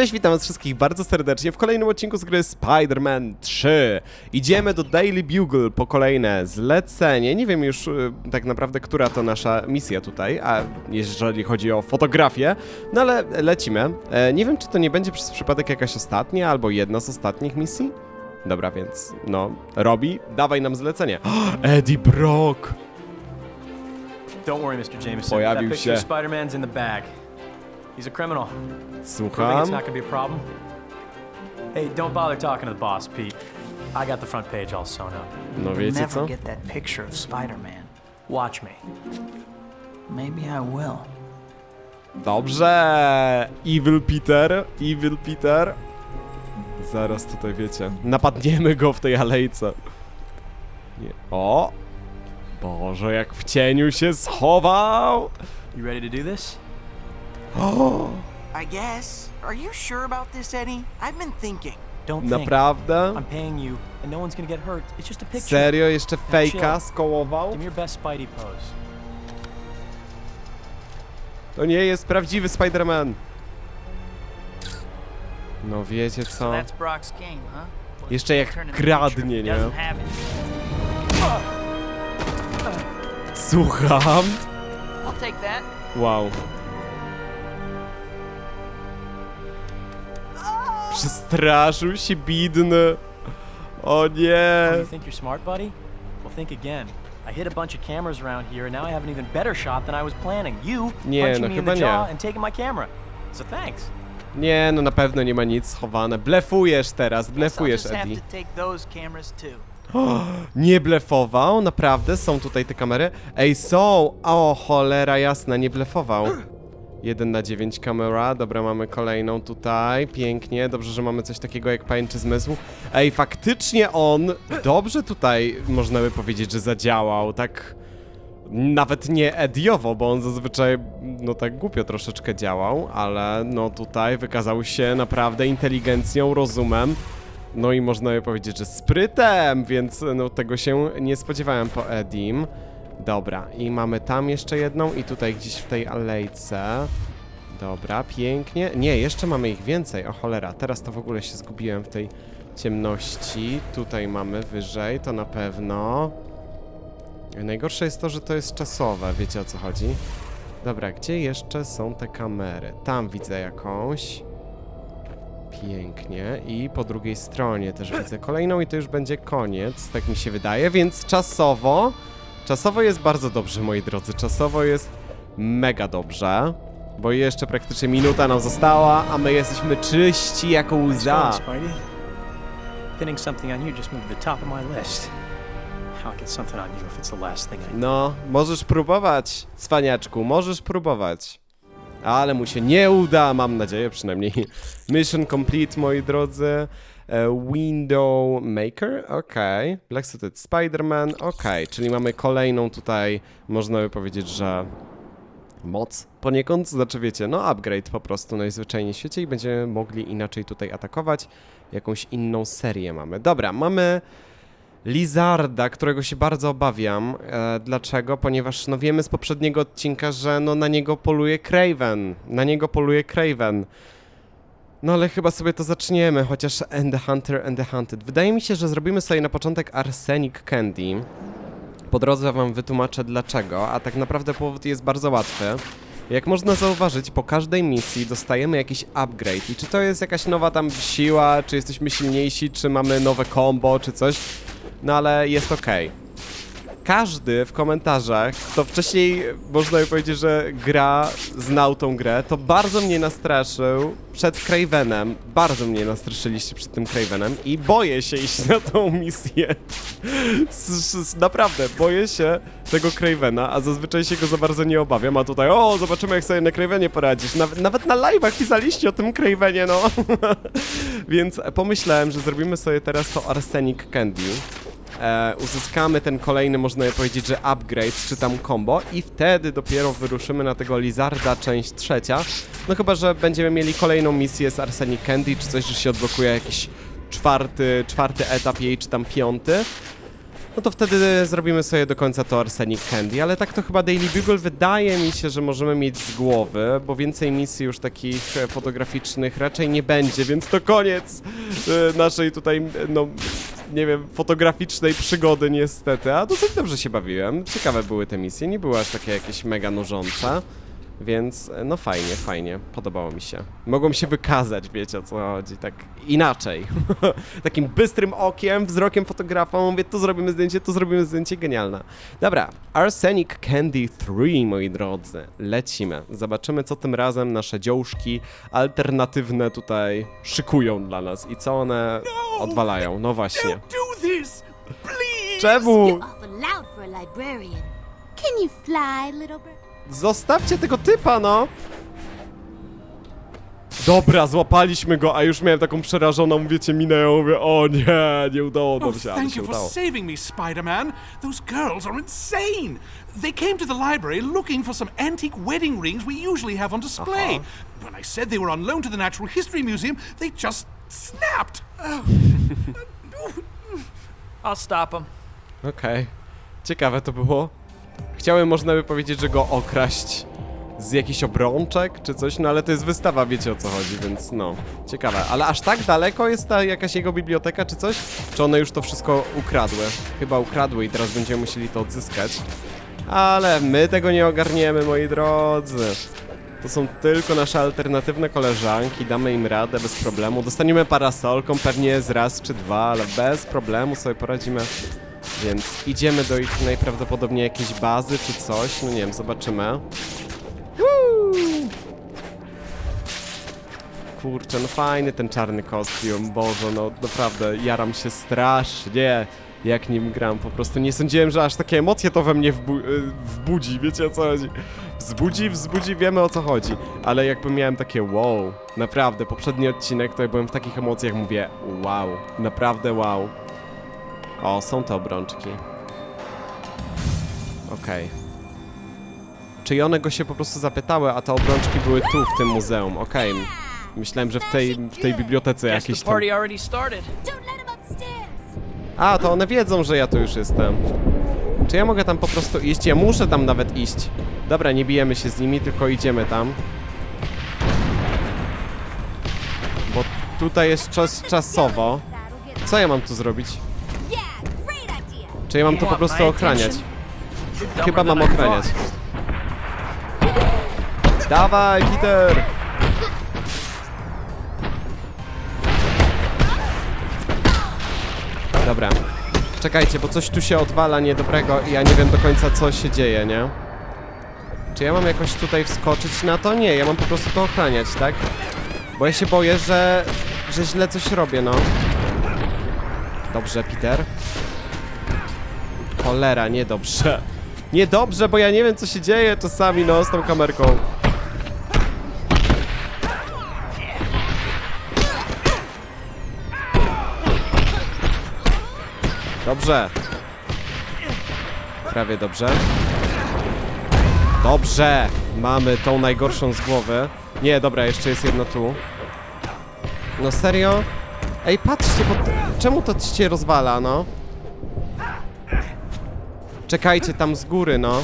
Cześć, witam was wszystkich bardzo serdecznie w kolejnym odcinku z gry Spider-Man 3. Idziemy do Daily Bugle po kolejne zlecenie. Nie wiem już y, tak naprawdę, która to nasza misja tutaj, a jeżeli chodzi o fotografię, no ale lecimy. E, nie wiem, czy to nie będzie przez przypadek jakaś ostatnia albo jedna z ostatnich misji. Dobra, więc no, Robi, dawaj nam zlecenie. Eddie Brock! Don't worry, Mr. Jameson. Pojawił that picture of się. Spider-Man's in the bag. He's a criminal. Proving Słucham. it's not gonna be a problem. Hey, don't bother talking to the boss, Pete. I got the front page all sewn up. No wiecie Never co? get that picture of Spider-Man. Watch me. Maybe I will. Dobrze! Evil Peter, Evil Peter. Zaraz tutaj wiecie. Napadniemy go w tej alejce. Nie. O! Boże, jak w cieniu się schował! You ready to do this? I guess. Are you sure about this, Eddie? I've been thinking. Don't think. Naprawdę? I'm paying you, and no one's gonna get hurt. It's just a picture. Serio? Jeszcze fejka skołował? Give me your best Spidey pose. To nie jest prawdziwy Spider-Man. No wiecie co? That's Brock's game, huh? Jeszcze jak kradnie, nie? Doesn't have it. Słucham? I'll take that. Wow. Przestraszył się bidny. O nie. You think you're smart, buddy? Well, think again. I hit a bunch of cameras around here, and now I have an even better shot than I was planning. You Nie, punching no me in chyba the jaw nie. and taking my camera. So thanks. Nie, no na pewno nie ma nic schowane. Blefujesz teraz, Guess I'll blefujesz, just have Eddie. to take those cameras too. Nie blefował, naprawdę? Są tutaj te kamery? Ej, są! O, cholera jasna, nie blefował. 1 na 9 kamera, dobra, mamy kolejną tutaj, pięknie, dobrze, że mamy coś takiego jak pajęczy zmysł. Ej, faktycznie on dobrze tutaj, można by powiedzieć, że zadziałał, tak nawet nie Ediowo, bo on zazwyczaj, no tak głupio troszeczkę działał, ale no tutaj wykazał się naprawdę inteligencją, rozumem, no i można by powiedzieć, że sprytem, więc no tego się nie spodziewałem po Edim. Dobra, i mamy tam jeszcze jedną i tutaj gdzieś w tej alejce. Dobra, pięknie. Nie, jeszcze mamy ich więcej, o cholera, teraz to w ogóle się zgubiłem w tej ciemności. Tutaj mamy wyżej, to na pewno. Najgorsze jest to, że to jest czasowe, wiecie o co chodzi? Dobra, gdzie jeszcze są te kamery? Tam widzę jakąś. Pięknie. I po drugiej stronie też widzę kolejną i to już będzie koniec, tak mi się wydaje, więc czasowo... Czasowo jest bardzo dobrze, moi drodzy. Czasowo jest mega dobrze. Bo jeszcze praktycznie minuta nam została, a my jesteśmy czyści jako łza. Nice going, Spidey. Hitting something on you just moved to the top of my list. I'll get something on you if it's the last thing I No, możesz próbować, cwaniaczku, możesz próbować. Ale mu się nie uda, mam nadzieję przynajmniej. Mission complete, moi drodzy. E, Window Maker, okej. Black Suited Spider-Man, okej. Czyli mamy kolejną tutaj, można by powiedzieć, że moc poniekąd, znaczy wiecie, no upgrade po prostu najzwyczajniej w świecie i będziemy mogli inaczej tutaj atakować. Jakąś inną serię mamy. Dobra, mamy Lizarda, którego się bardzo obawiam. E, dlaczego? Ponieważ no wiemy z poprzedniego odcinka, że no na niego poluje Craven. Na niego poluje Craven. No ale chyba sobie to zaczniemy, chociaż And the Hunter and the Hunted. Wydaje mi się, że zrobimy sobie na początek Arsenic Candy. Po drodze wam wytłumaczę dlaczego, a tak naprawdę powód jest bardzo łatwy. Jak można zauważyć, po każdej misji dostajemy jakiś upgrade i czy to jest jakaś nowa tam siła, czy jesteśmy silniejsi, czy mamy nowe combo, czy coś, no ale jest okej. Każdy w komentarzach, kto wcześniej można by powiedzieć, że gra, znał tą grę, to bardzo mnie nastraszył przed Cravenem. Bardzo mnie nastraszyliście przed tym Cravenem i boję się iść na tą misję. Naprawdę, boję się tego Cravena, a zazwyczaj się go za bardzo nie obawiam, a tutaj o, zobaczymy jak sobie na Cravenie poradzisz. Nawet, nawet na live'ach pisaliście o tym Cravenie, no. Więc pomyślałem, że zrobimy sobie teraz to Arsenic Candy. E, uzyskamy ten kolejny, można powiedzieć, że upgrade, czy tam combo i wtedy dopiero wyruszymy na tego Lizarda, część trzecia. No chyba, że będziemy mieli kolejną misję z Arsenic Candy, czy coś, że się odblokuje jakiś czwarty, czwarty etap jej, czy tam piąty. No to wtedy zrobimy sobie do końca to Arsenic Candy, ale tak to chyba Daily Bugle wydaje mi się, że możemy mieć z głowy, bo więcej misji już takich fotograficznych raczej nie będzie, więc to koniec e, naszej tutaj, no, nie wiem, fotograficznej przygody niestety, a dosyć dobrze się bawiłem, ciekawe były te misje, nie były aż takie jakieś mega nużące. Więc e, no fajnie, fajnie, podobało mi się. Mogłem się wykazać, wiecie o co chodzi, tak inaczej. Takim bystrym okiem, wzrokiem fotografa, mówię, tu zrobimy zdjęcie, tu zrobimy zdjęcie, genialne. Dobra, Arsenic Candy 3, moi drodzy, lecimy. Zobaczymy, co tym razem nasze dziołszki alternatywne tutaj szykują dla nas i co one odwalają. No właśnie. Czemu? You're awful loud for a librarian. Can you fly, little bird? Zostawcie tego typa, no! Dobra, złapaliśmy go, a już miałem taką przerażoną, wiecie, minę, ja mówię, o nie, nie udało Oh, nam się, ale się udało. saving me, Spider-Man. Those girls are insane. They came to the library looking for some antique wedding rings we usually have on display. Uh-huh. When I said they were on loan to the Natural History Museum, they just snapped. Oh, I'll stop him. Okej, ciekawe to było. Chciałem, można by powiedzieć, że go okraść z jakichś obrączek czy coś, no ale to jest wystawa, wiecie o co chodzi, więc no, ciekawe. Ale aż tak daleko jest ta jakaś jego biblioteka czy coś? Czy one już to wszystko ukradły? Chyba ukradły i teraz będziemy musieli to odzyskać. Ale my tego nie ogarniemy, moi drodzy. To są tylko nasze alternatywne koleżanki, damy im radę bez problemu. Dostaniemy parasolką pewnie z raz czy dwa, ale bez problemu sobie poradzimy. Więc idziemy do ich najprawdopodobniej jakiejś bazy czy coś, no nie wiem, zobaczymy. Kurczę, no fajny ten czarny kostium, Boże, no naprawdę, jaram się strasznie, jak nim gram, po prostu nie sądziłem, że aż takie emocje to we mnie wbu y, wbudzi, wiecie o co chodzi? Wzbudzi, wzbudzi, wiemy o co chodzi, ale jakby miałem takie wow, naprawdę, poprzedni odcinek to ja byłem w takich emocjach, mówię wow, naprawdę wow. O, są te obrączki. Okej. Czyli one go się po prostu zapytały, a te obrączki były tu, w tym muzeum. Okej. Myślałem, że w tej, w tej bibliotece jakieś tam... A, to one wiedzą, że ja tu już jestem. Czy ja mogę tam po prostu iść? Ja muszę tam nawet iść. Dobra, nie bijemy się z nimi, tylko idziemy tam. Bo tutaj jest czas czasowo. Co ja mam tu zrobić? Czy ja mam to po prostu ochraniać? Chyba mam ochraniać. Dawaj, Peter! Dobra. Czekajcie, bo coś tu się odwala niedobrego i ja nie wiem do końca co się dzieje, nie? Czy ja mam jakoś tutaj wskoczyć na to? Nie, ja mam po prostu to ochraniać, tak? Bo ja się boję, że, że źle coś robię, no. Dobrze, Peter. Cholera, niedobrze. Niedobrze, bo ja nie wiem co się dzieje czasami, no, z tą kamerką. Dobrze. Prawie dobrze. Dobrze! Mamy tą najgorszą z głowy. Nie, dobra, jeszcze jest jedna tu. No serio? Ej, patrzcie, bo... Czemu to się rozwala, no? Czekajcie tam z góry, no.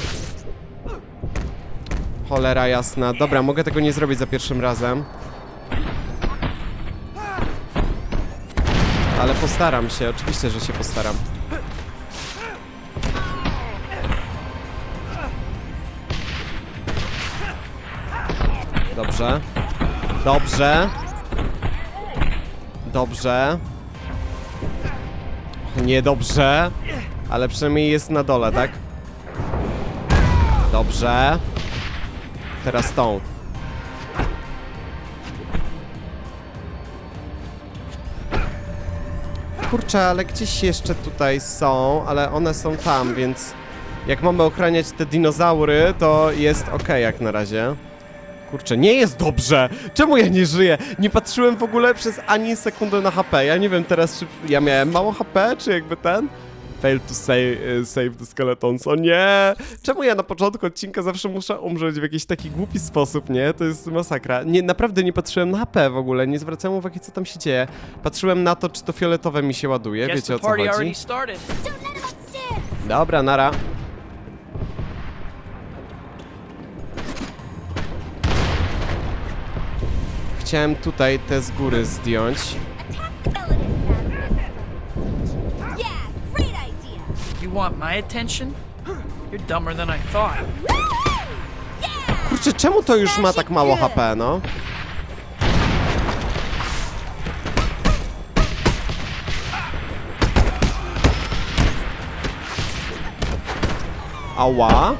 Cholera jasna. Dobra, mogę tego nie zrobić za pierwszym razem. Ale postaram się, oczywiście, że się postaram. Dobrze. Dobrze. Dobrze. Niedobrze. Ale przynajmniej jest na dole, tak? Dobrze. Teraz tą. Kurczę, ale gdzieś jeszcze tutaj są, ale one są tam, więc jak mamy ochraniać te dinozaury, to jest ok jak na razie. Kurczę, nie jest dobrze! Czemu ja nie żyję? Nie patrzyłem w ogóle przez ani sekundę na HP. Ja nie wiem teraz, czy ja miałem mało HP, czy jakby ten? Fail to save, save the skeletons. O nie! Czemu ja na początku odcinka zawsze muszę umrzeć w jakiś taki głupi sposób, nie? To jest masakra. Nie, naprawdę nie patrzyłem na HP w ogóle, nie zwracałem uwagi, co tam się dzieje. Patrzyłem na to, czy to fioletowe mi się ładuje, wiecie o co chodzi? Dobra, nara. Chciałem tutaj te z góry zdjąć. Want my attention? You're dumber than I thought. Kurczę, czemu to już ma tak mało HP, no? Ała.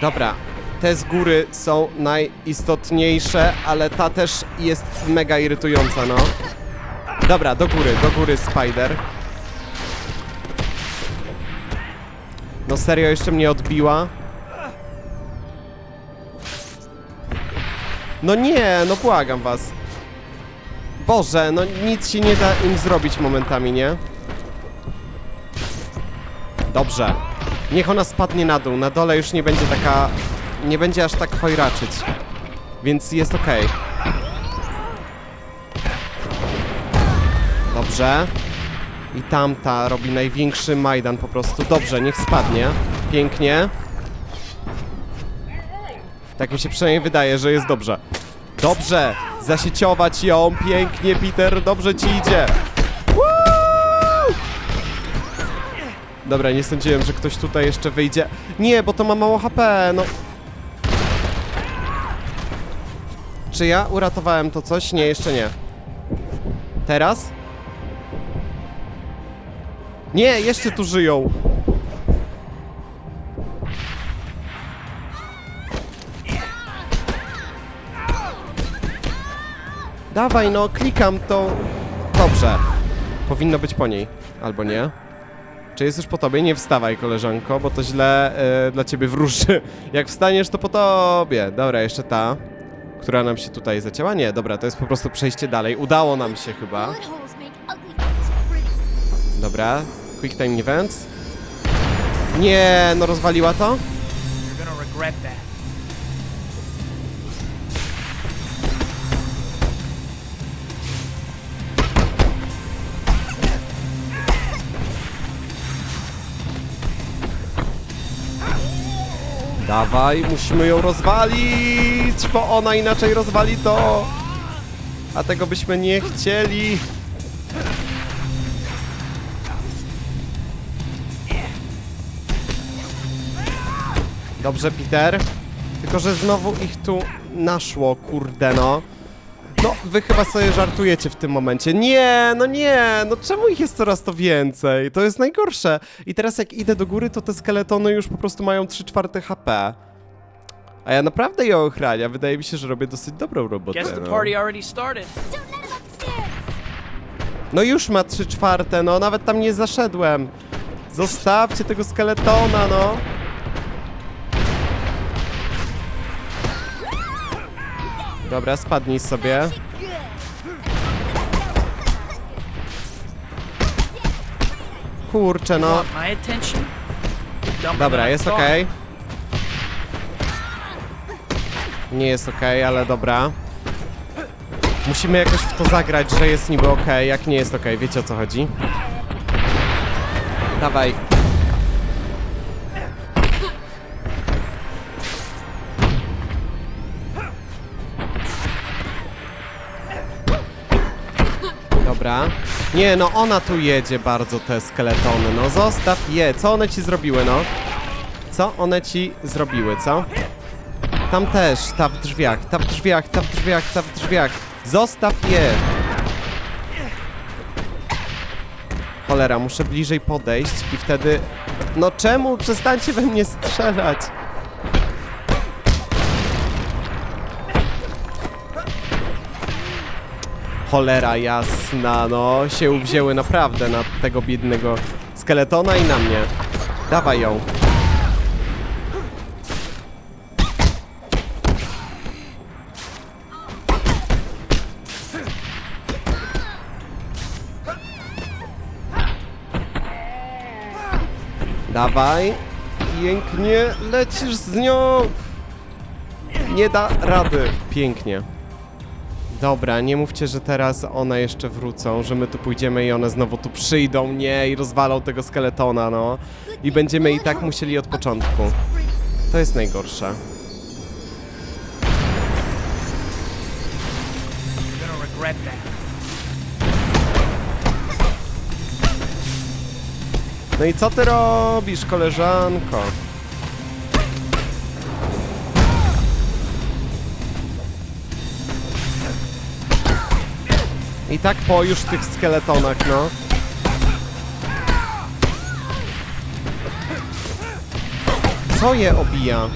Dobra, te z góry są najistotniejsze, ale ta też jest mega irytująca, no. Dobra, do góry, do góry Spider. No serio, jeszcze mnie odbiła? No nie, no błagam was. Boże, no nic się nie da im zrobić momentami, nie? Dobrze. Niech ona spadnie na dół. Na dole już nie będzie taka... Nie będzie aż tak chojraczyć. Więc jest okej. Dobrze. I tamta robi największy Majdan po prostu. Dobrze, niech spadnie. Pięknie. Tak mi się przynajmniej wydaje, że jest dobrze. Dobrze! Zasieciować ją pięknie, Peter. Dobrze ci idzie. Woo! Dobra, nie sądziłem, że ktoś tutaj jeszcze wyjdzie. Nie, bo to ma mało HP, no. Czy ja uratowałem to coś? Nie, jeszcze nie. Teraz? Nie, jeszcze tu żyją. Dawaj, no, klikam to. Dobrze. Powinno być po niej. Albo nie. Czy jest już po tobie? Nie wstawaj, koleżanko, bo to źle e, dla ciebie wróży. Jak wstaniesz, to po tobie. Dobra, jeszcze ta, która nam się tutaj zacięła. Nie, dobra, to jest po prostu przejście dalej. Udało nam się chyba. Dobra, quick time events. Nie, no rozwaliła to? Dawaj, musimy ją rozwalić, bo ona inaczej rozwali to. A tego byśmy nie chcieli. Dobrze, Peter. Tylko, że znowu ich tu naszło, kurde no. No, wy chyba sobie żartujecie w tym momencie. Nie, no nie, no czemu ich jest coraz to więcej? To jest najgorsze. I teraz jak idę do góry, to te skeletony już po prostu mają 3 czwarte HP. A ja naprawdę je ochrania. Wydaje mi się, że robię dosyć dobrą robotę. Guess the No, party already started. No już ma 3 czwarte, no nawet tam nie zaszedłem. Zostawcie tego skeletona, no. Dobra, spadnij sobie. Kurczę, no. Dobra, jest okej. Nie jest okej, ale dobra. Musimy jakoś w to zagrać, że jest niby okej, jak nie jest okej. Wiecie o co chodzi? Dawaj. Nie, no ona tu jedzie bardzo te skeletony. No zostaw je. Co one ci zrobiły, no? Co one ci zrobiły, co? Tam też, ta w drzwiach, ta w drzwiach, ta w drzwiach, ta w drzwiach. Zostaw je. Cholera, muszę bliżej podejść i wtedy... No czemu? Przestańcie we mnie strzelać. Cholera jasna, no się uwzięły naprawdę na tego biednego skeletona i na mnie. Dawaj ją. Dawaj. Pięknie lecisz z nią. Nie da rady. Pięknie. Dobra, nie mówcie, że teraz one jeszcze wrócą, że my tu pójdziemy i one znowu tu przyjdą, nie, i rozwalą tego skeletona, no. I będziemy i tak musieli od początku. To jest najgorsze. No i co ty robisz, koleżanko? I tak po już tych skeletonach, no. Co je obija?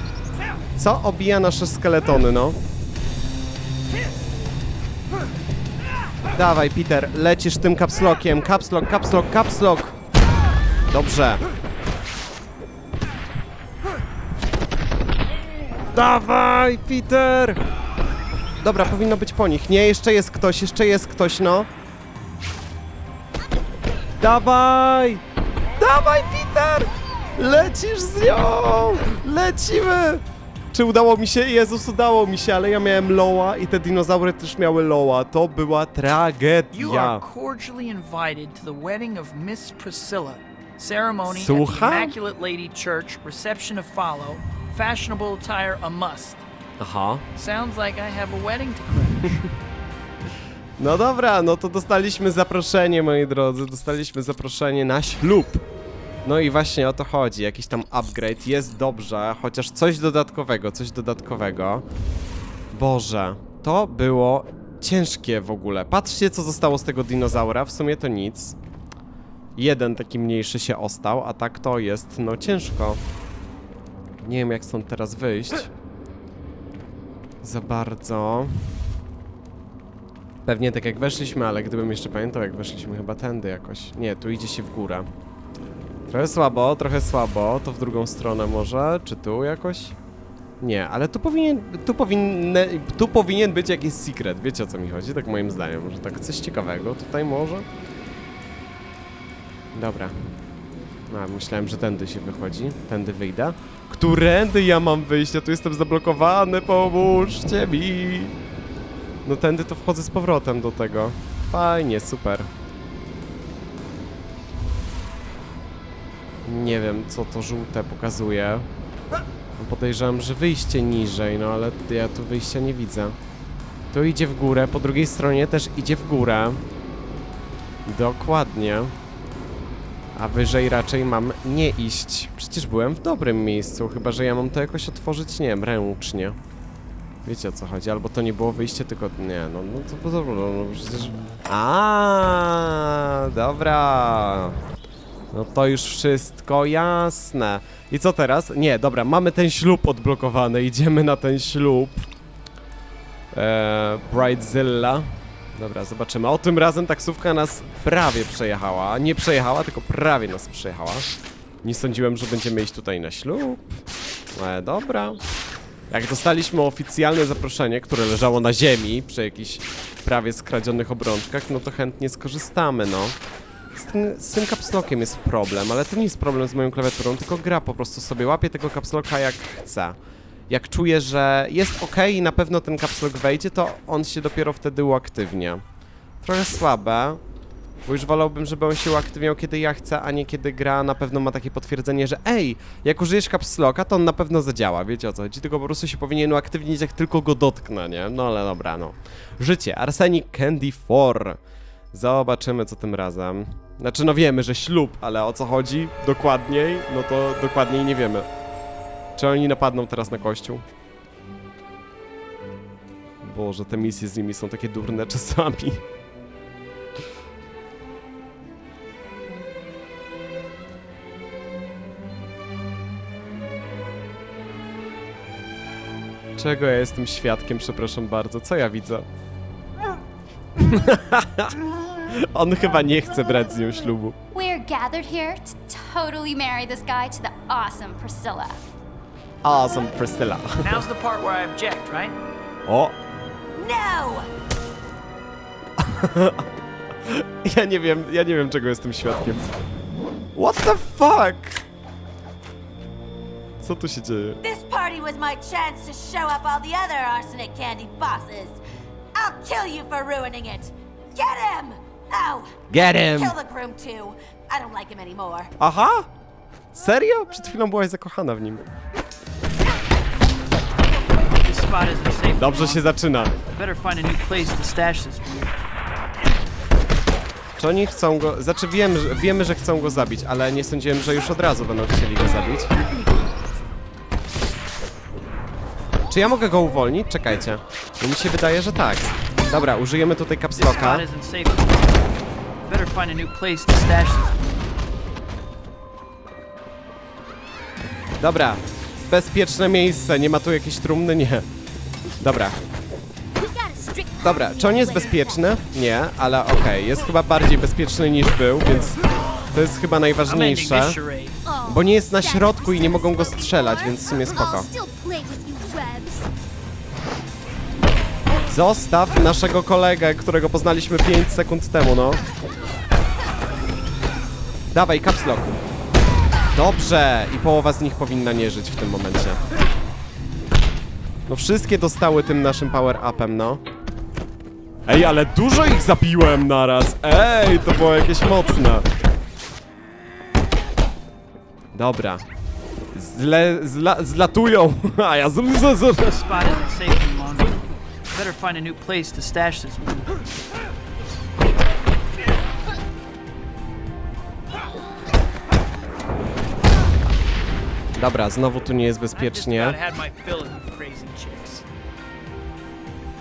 Co obija nasze skeletony, no? Dawaj, Peter, lecisz tym kapslokiem. Kapslok, kapslok, kapslok. Dobrze. Dawaj, Peter! Dobra, powinno być po nich. Nie, jeszcze jest ktoś, jeszcze jest ktoś, no. Dawaj! Dawaj, Peter! Lecisz z nią! Lecimy! Czy udało mi się? Jezus, udało mi się, ale ja miałem Loa i te dinozaury też miały Loa. To była You tragedia. are cordially invited to the wedding of Miss Priscilla. Ceremony at Słucham? the Immaculate Lady Church, reception to follow, fashionable attire a must. Aha. Sounds like I have a wedding to crash. No dobra, no to dostaliśmy zaproszenie, moi drodzy. Dostaliśmy zaproszenie na ślub. No i właśnie o to chodzi. Jakiś tam upgrade. Jest dobrze, chociaż coś dodatkowego, coś dodatkowego. Boże, to było ciężkie w ogóle. Patrzcie, co zostało z tego dinozaura. W sumie to nic. Jeden taki mniejszy się ostał, a tak to jest, no ciężko. Nie wiem, jak stąd teraz wyjść. Za bardzo. Pewnie tak jak weszliśmy, ale gdybym jeszcze pamiętał, jak weszliśmy chyba tędy jakoś. Nie, tu idzie się w górę. Trochę słabo, trochę słabo. To w drugą stronę może? Czy tu jakoś? Nie, ale tu powinien, tu powinny, tu powinien być jakiś secret. Wiecie o co mi chodzi? Tak moim zdaniem. Może tak coś ciekawego tutaj może? Dobra. A, myślałem, że tędy się wychodzi. Tędy wyjdę. Którędy ja mam wyjść? Ja tu jestem zablokowany, pomóżcie mi! No tędy to wchodzę z powrotem do tego. Fajnie, super. Nie wiem, co to żółte pokazuje. No Podejrzewam, że wyjście niżej, no ale ja tu wyjścia nie widzę. Tu idzie w górę, po drugiej stronie też idzie w górę. Dokładnie. A wyżej raczej mam nie iść. Przecież byłem w dobrym miejscu, chyba że ja mam to jakoś otworzyć, nie wiem, ręcznie. Wiecie o co chodzi, albo to nie było wyjście, tylko nie, no, no to to- no, no przecież... A, dobra. No to już wszystko jasne. I co teraz? Nie, dobra, mamy ten ślub odblokowany, idziemy na ten ślub. Eee, Bridezilla. Dobra, zobaczymy. O, tym razem taksówka nas prawie przejechała. Nie przejechała, tylko prawie nas przejechała. Nie sądziłem, że będziemy iść tutaj na ślub. Ale dobra. Jak dostaliśmy oficjalne zaproszenie, które leżało na ziemi przy jakichś prawie skradzionych obrączkach, no to chętnie skorzystamy, no. Z tym, z tym kapslokiem jest problem, ale to nie jest problem z moją klawiaturą, tylko gra po prostu sobie łapie tego kapsloka jak chce. Jak czuję, że jest ok i na pewno ten kapslok wejdzie, to on się dopiero wtedy uaktywnia. Trochę słabe, bo już wolałbym, żeby on się uaktywniał kiedy ja chcę, a nie kiedy gra na pewno ma takie potwierdzenie, że ej, jak użyjesz kapsloka, to on na pewno zadziała, wiecie o co chodzi, tylko po prostu się powinien uaktywnić jak tylko go dotknę, nie? No ale dobra, no. Życie, Arsenic Candy 4. Zobaczymy co tym razem. Znaczy no wiemy, że ślub, ale o co chodzi dokładniej, no to dokładniej nie wiemy. Czy oni napadną teraz na kościół? Boże, te misje z nimi są takie durne czasami. Czego ja jestem świadkiem, przepraszam bardzo? Co ja widzę? On chyba nie chce brać z nią ślubu. We're gathered here to totally marry this guy to the awesome Priscilla. Awesome, Priscilla. Now's the part where I object, right? O! No! Ja nie wiem, ja nie wiem czego jestem świadkiem. What the fuck? Co tu się dzieje? This party was my chance to show up all the other arsenic candy bosses. I'll kill you for ruining it! Get him! Oh, Get him! kill the groom too. I don't like him anymore. Aha! Serio? Przed chwilą byłaś zakochana w nim. This spot isn't safe. Dobrze long. się zaczyna. Better find a new place to stash this weed. Czy oni chcą go... Znaczy wiem, że, wiemy, że chcą go zabić, ale nie sądziłem, że już od razu będą chcieli go zabić. Czy ja mogę go uwolnić? Czekajcie. Mi się wydaje, że tak. Dobra, użyjemy tutaj This kapsloka. spot isn't safe. long. Better find a new place to stash this weed. Dobra. Bezpieczne miejsce. Nie ma tu jakiejś trumny? Nie. Dobra. Dobra, czy on jest bezpieczny? Nie, ale okej. Jest chyba bardziej bezpieczny niż był, więc to jest chyba najważniejsze. Bo nie jest na środku i nie mogą go strzelać, więc w sumie spoko. Zostaw naszego kolegę, którego poznaliśmy 5 sekund temu, no. Dawaj, caps lock. Dobrze! I połowa z nich powinna nie żyć w tym momencie. No wszystkie dostały tym naszym power-upem, no. Ej, ale dużo ich zabiłem naraz! Ej, to było jakieś mocne. Dobra. Zle, zla, zlatują, a ja z, z, z. Better find a new place to stash this weed. Dobra, znowu tu nie jest bezpiecznie.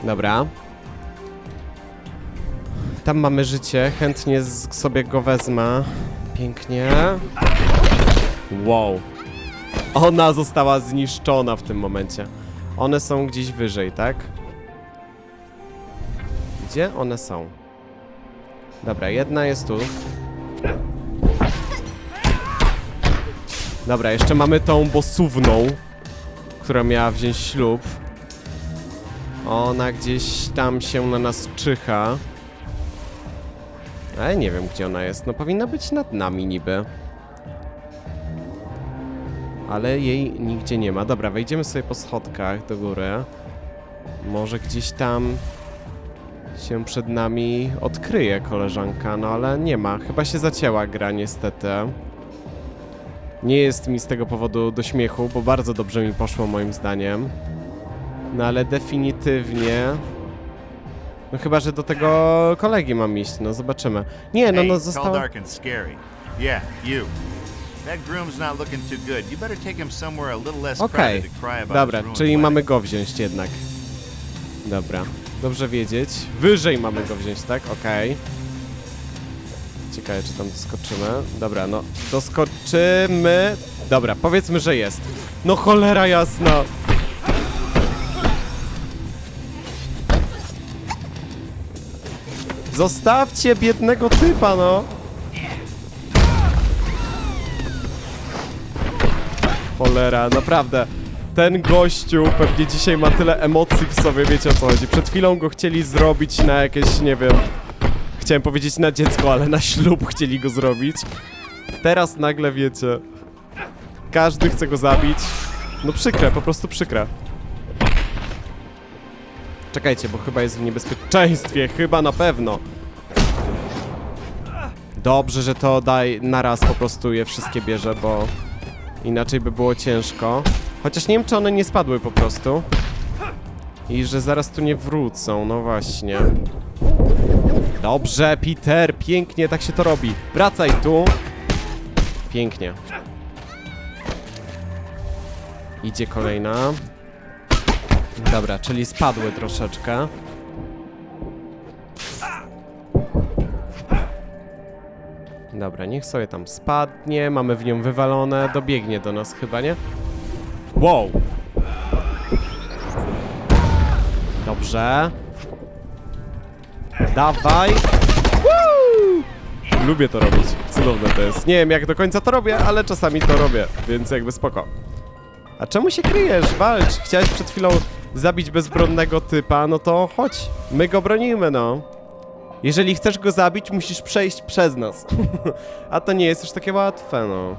Dobra. Tam mamy życie, chętnie sobie go wezmę. Pięknie. Wow. Ona została zniszczona w tym momencie. One są gdzieś wyżej, tak? Gdzie one są? Dobra, jedna jest tu. Dobra, jeszcze mamy tą bossówną, która miała wziąć ślub. Ona gdzieś tam się na nas czyha. Ale nie wiem, gdzie ona jest. No powinna być nad nami niby. Ale jej nigdzie nie ma. Dobra, wejdziemy sobie po schodkach do góry. Może gdzieś tam się przed nami odkryje koleżanka, no ale nie ma. Chyba się zacięła gra niestety. Nie jest mi z tego powodu do śmiechu, bo bardzo dobrze mi poszło moim zdaniem. No ale definitywnie. No chyba, że do tego kolegi mam iść, no zobaczymy. Nie, no no zostało. Yeah, you. That groom's not looking too good. You better take him somewhere a little less crowded to cry about Dobra, czyli mamy go wziąć jednak. Dobra, dobrze wiedzieć. Wyżej mamy go wziąć, tak? Okej. Ciekawe, czy tam doskoczymy. Dobra, no doskoczymy. Dobra, powiedzmy, że jest. No cholera jasna. Zostawcie biednego typa, no. Cholera, naprawdę. Ten gościu pewnie dzisiaj ma tyle emocji w sobie, wiecie o co chodzi. Przed chwilą go chcieli zrobić na jakieś, nie wiem... Chciałem powiedzieć na dziecko, ale na ślub chcieli go zrobić. Teraz nagle, wiecie... Każdy chce go zabić. No przykre, po prostu przykre. Czekajcie, bo chyba jest w niebezpieczeństwie, chyba na pewno. Dobrze, że to daj naraz po prostu je wszystkie bierze, bo inaczej by było ciężko. Chociaż nie wiem, czy one nie spadły po prostu. I że zaraz tu nie wrócą, no właśnie. Dobrze, Peter, pięknie, tak się to robi. Wracaj tu. Pięknie. Idzie kolejna. Dobra, czyli spadły troszeczkę. Dobra, niech sobie tam spadnie. Mamy w nią wywalone. Dobiegnie do nas chyba, nie? Wow! Dobrze. Dawaj! Woo! Lubię to robić. Cudowne to jest. Nie wiem jak do końca to robię, ale czasami to robię, więc jakby spoko. A czemu się kryjesz? Walcz! Chciałeś przed chwilą zabić bezbronnego typa, no to chodź. My go bronimy, no. Jeżeli chcesz go zabić, musisz przejść przez nas. A to nie jest już takie łatwe, no.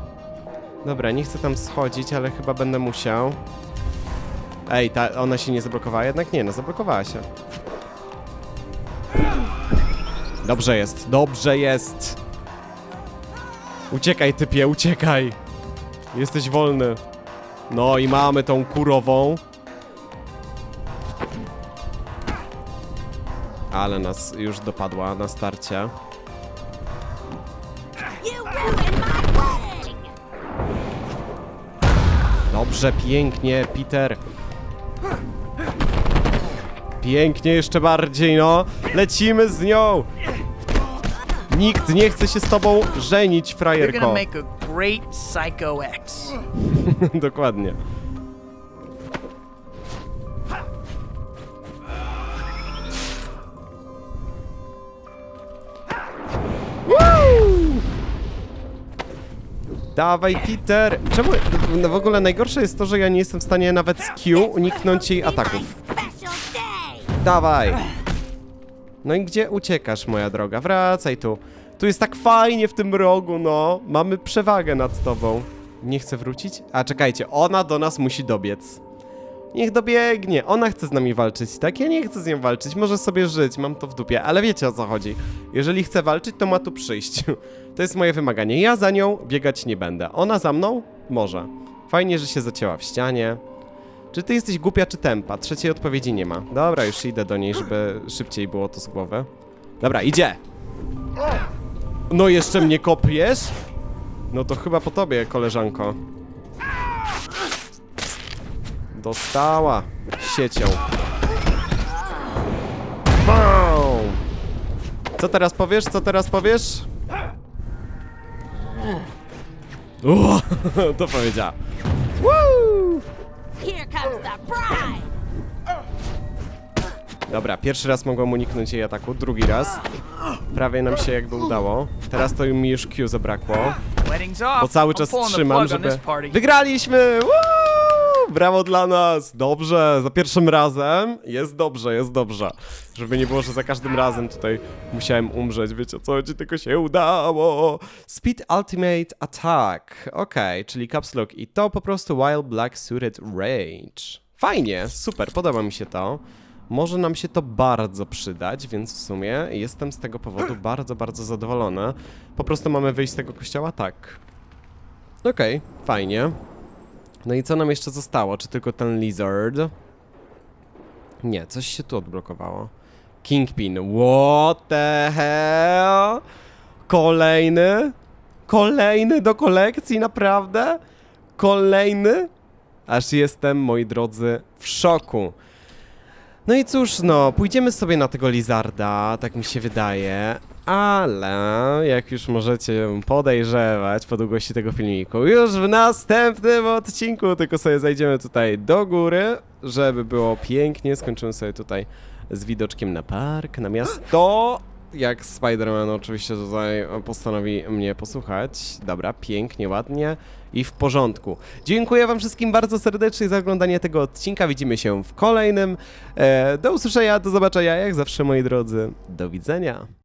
Dobra, nie chcę tam schodzić, ale chyba będę musiał. Ej, ta, ona się nie zablokowała? Jednak nie, no zablokowała się. Dobrze jest, dobrze jest. Uciekaj, typie, uciekaj. Jesteś wolny. No i mamy tą kurową. Ale nas już dopadła na starcie. Dobrze, pięknie, Peter. Pięknie, jeszcze bardziej, no. Lecimy z nią. Nikt nie chce się z tobą żenić, frajerko. Dokładnie. Dawaj, Peter! Czemu? No w ogóle najgorsze jest to, że ja nie jestem w stanie nawet z Q uniknąć jej ataków. Dawaj! No i gdzie uciekasz, moja droga? Wracaj tu. Tu jest tak fajnie w tym rogu, no. Mamy przewagę nad tobą. Nie chce wrócić? A czekajcie, ona do nas musi dobiec. Niech dobiegnie. Ona chce z nami walczyć, tak? Ja nie chcę z nią walczyć. Może sobie żyć, mam to w dupie, ale wiecie o co chodzi. Jeżeli chce walczyć, to ma tu przyjść. To jest moje wymaganie. Ja za nią biegać nie będę. Ona za mną? Może. Fajnie, że się zacięła w ścianie. Czy ty jesteś głupia czy tempa? Trzeciej odpowiedzi nie ma. Dobra, już idę do niej, żeby szybciej było to z głowy. Dobra, idzie! No jeszcze mnie kopiesz? No to chyba po tobie, koleżanko. Dostała siecią. Bam! Co teraz powiesz? Co teraz powiesz? Uuu, to powiedziała. Woo! Here comes the bride! Dobra, pierwszy raz mogłem uniknąć jej ataku, drugi raz. Prawie nam się jakby udało. Teraz to mi już Q zabrakło, bo cały czas trzymam, żeby... Wygraliśmy! Woo! Brawo dla nas! Dobrze, za pierwszym razem jest dobrze, jest dobrze. Żeby nie było, że za każdym razem tutaj musiałem umrzeć, wiecie o co chodzi, tylko się udało. Speed Ultimate Attack. Okej, czyli Caps Lock i to po prostu Wild Black Suited Rage. Fajnie, super, podoba mi się to. Może nam się to bardzo przydać, więc w sumie jestem z tego powodu bardzo, bardzo zadowolony. Po prostu mamy wyjść z tego kościoła? Tak. Okej, fajnie. No i co nam jeszcze zostało? Czy tylko ten lizard? Nie, coś się tu odblokowało. Kingpin. What the hell? Kolejny? Kolejny do kolekcji, naprawdę? Kolejny? Aż jestem, moi drodzy, w szoku. No i cóż, no, pójdziemy sobie na tego lizarda, tak mi się wydaje, ale jak już możecie podejrzewać po długości tego filmiku, już w następnym odcinku tylko sobie zajdziemy tutaj do góry, żeby było pięknie, skończymy sobie tutaj z widoczkiem na park, na miasto, jak Spider-Man oczywiście tutaj postanowi mnie posłuchać. Dobra, pięknie, ładnie i w porządku. Dziękuję wam wszystkim bardzo serdecznie za oglądanie tego odcinka. Widzimy się w kolejnym. E, do usłyszenia, do zobaczenia, jak zawsze moi drodzy. Do widzenia.